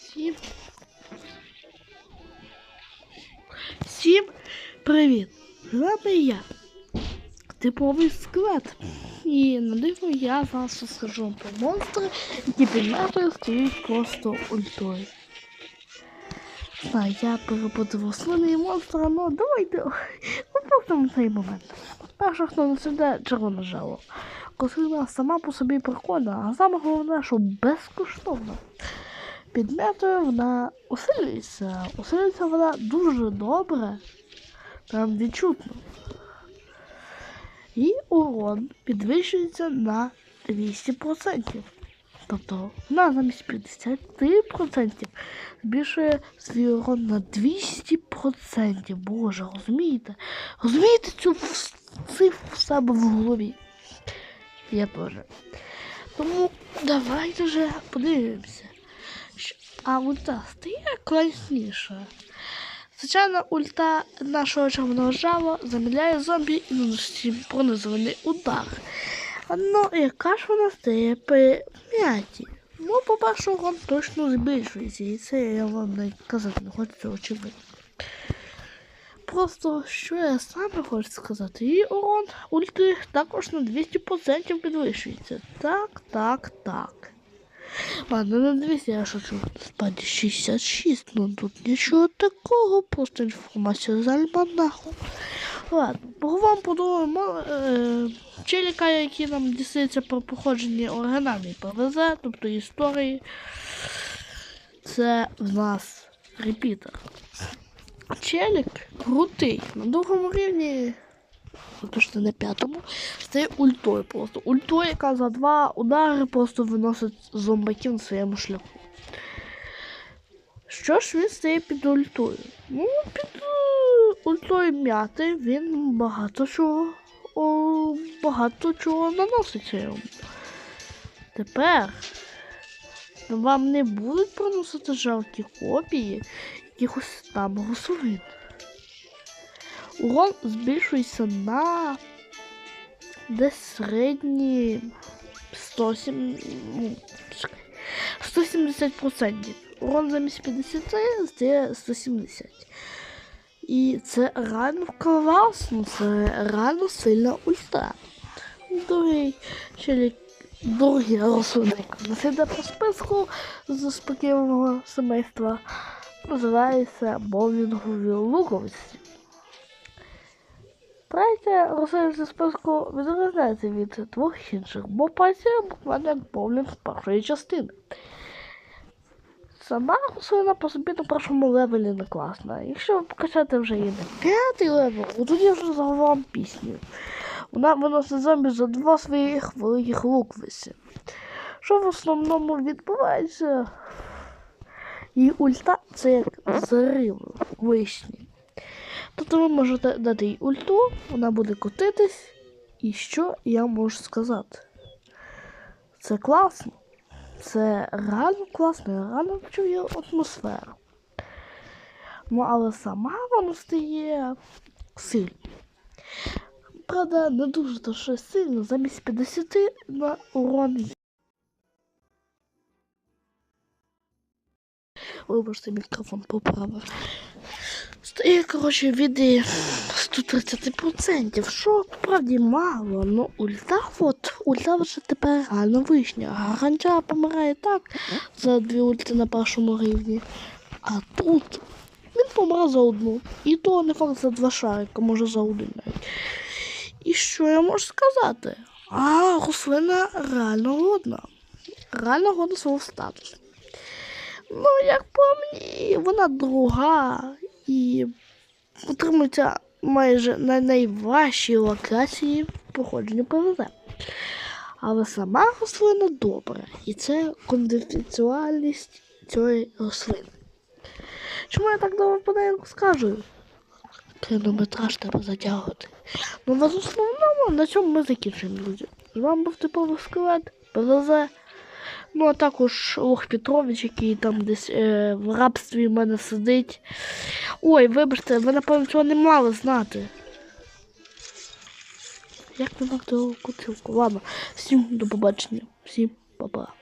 Всім. Всім привіт! З вами я. Типовий скелет. І на диво я зараз розкажу про монстри, які під метою стоять просто ультою. Так, я перепутав слини і монстра, ну давайте ну, цей момент. Перше, хто не сюди, червоне жало. Рослина сама по собі прикольна, а саме головне, що безкоштовно. Під метою вона усилюється. Усилюється вона дуже добре, прям відчутно. І урон підвищується на 200%. Тобто вона замість 50% збільшує свій урон на 200%. Боже, розумієте? Розумієте цю цифру в себе в голові? Я теж. Тому давайте вже подивимося. А ульта стає класніша. Звичайно, ульта нашого червоного жава заміляє зомбі і наносить пронизуваний удар. Ну, яка ж вона стає при м'яті? Ну, по-перше, урон точно збільшується, і це я вам не казати не хочу, очевидно. Просто що я саме хочу сказати, і урон ульти також на 200% підвищується. Так, так, так. Ладно, на 200 я шучу. Спаді 66, ну тут нічого такого, просто інформація з альманаху. Ладно, поговоримо про другого мо- е, челіка, який нам дістається про походження оригінальної ПВЗ, тобто історії. Це в нас репітер. Челік крутий. На другому рівні, точно на п'ятому, стає ультою просто. Ультою, яка за два удари просто виносить зомбаків на своєму шляху. Що ж він стає під ультою? Ну, під е, ультою м'яти він багато чого. О, багато чого наносить йому. Тепер вам не будуть проносити жалкі копії якихось там рослин. Урон збільшується на десь середні 107, ну, 170%. Урон замість 50 стає 170. І це реально класно, це реально сильна ульта. Другий челік, другий рослинник засіде по списку з спокійного семейства називається боулінгові луковиці. Третя рослинниця списку відрізняється від двох інших, бо працює буквально як боулінг першої частини. Сама рослина по собі на першому левелі не класна. Якщо покачати вже її на п'ятий левел, то тоді вже заговоримо пісню. Вона виносить зомбі за два своїх великих луквиці. Що в основному відбувається? І ульта це як зарив вишні. Тобто ви можете дати їй ульту, вона буде котитись. І що я можу сказати? Це класно. Це реально класно, я реально відчую атмосферу. Ну, але сама вона стає сильною. Правда, не дуже то що сильно, замість 50 на урон. Вибачте, мікрофон поправив. Стає, коротше, від е, 130%. Що справді мало. Ну, ульта от, ульта вже тепер реально вишня. Гаранча помирає так за дві ульти на першому рівні. А тут він помре за одну. І то не факт за два шарика, може за один навіть. І що я можу сказати? А, рослина реально годна. Реально годна свого статусу. Ну, як по мені, вона друга і утримується майже на найважчій локації походження ПВЗ. Але сама рослина добра, і це конфіденціальність цієї рослини. Чому я так довго по неї скажу? Кілометраж треба затягувати. Ну, в основному на цьому ми закінчуємо, друзі. З вами був типовий скелет, ПВЗ. Ну, а також Лох Петрович, який там десь е, в рабстві в мене сидить. Ой, вибачте, ви напевно цього не мали знати. Як не того кутилку? Ладно, всім до побачення, всім па-па.